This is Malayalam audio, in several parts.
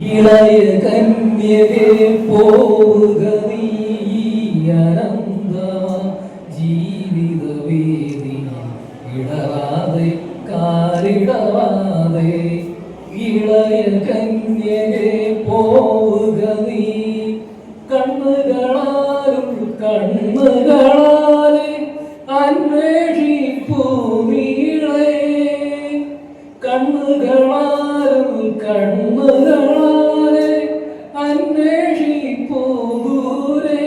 ഇളയ കന്യകെ പോവുക നീ അനന്തമ ജീവിത വേദി ഇടറാതെ കാലിടറാതെ ഇളയ കന്യകെ പോവുക നീ കണ്ണുകളാലും കണ്ണുകളാലെ അന്വേഷിപ്പൂ നീളേ കണ്ണുകളാലും കണ്ണുകളാലെ അന്വേഷിപ്പൂ ദൂരെ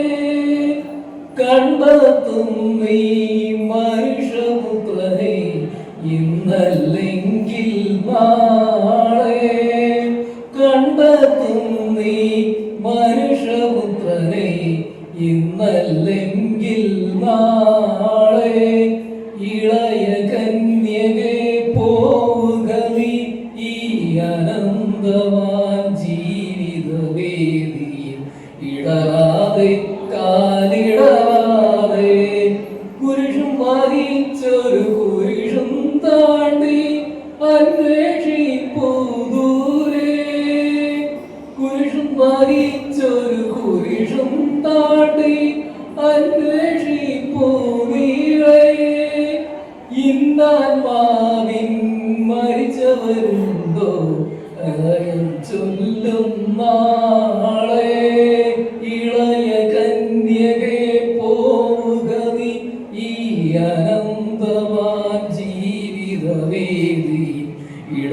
കണ്ടെത്തും നീ മനുഷ്യപുത്രനെ ഇന്നല്ലെങ്കിൽ നാളെ. കണ്ടെത്തും നീ മനുഷ്യപുത്രനെ ഇന്നല്ലെങ്കിൽ നാളെ. വേദിയിൽ കാലിടവാതെ. പുരുഷം വഹിച്ചൊരു പുരുഷം താണ്ടി അന്വേഷിപ്പൂ ദൂരെ കുരിശും വഹിച്ചൊരു പുരുഷം താണ്ടി അന്വേഷിപ്പൂ നീളേ ഇന്നാത്മാവിൻ മരിച്ചവരുണ്ടോ? ചൊല്ലും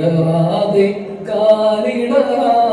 കാലിടറാതെ കാലിടറാ